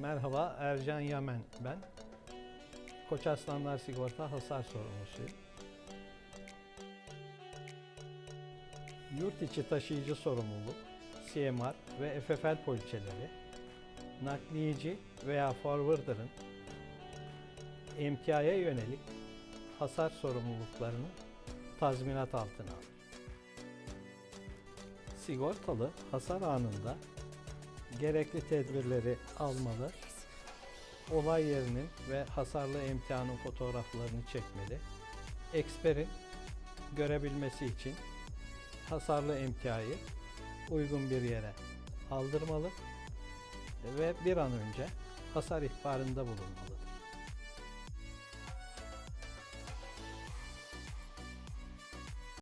Merhaba, Ercan Yamen ben. Koç Aslanlar Sigorta Hasar Sorumlusuyum. Yurt içi taşıyıcı sorumluluk, CMR ve FFL poliçeleri, nakliyeci veya forwarder'ın emtiaya yönelik hasar sorumluluklarını tazminat altına alır. Sigortalı hasar anında gerekli tedbirleri almalı, olay yerinin ve hasarlı emtianın fotoğraflarını çekmeli, eksperin görebilmesi için hasarlı emtiayı uygun bir yere aldırmalı ve bir an önce hasar ihbarında bulunmalıdır.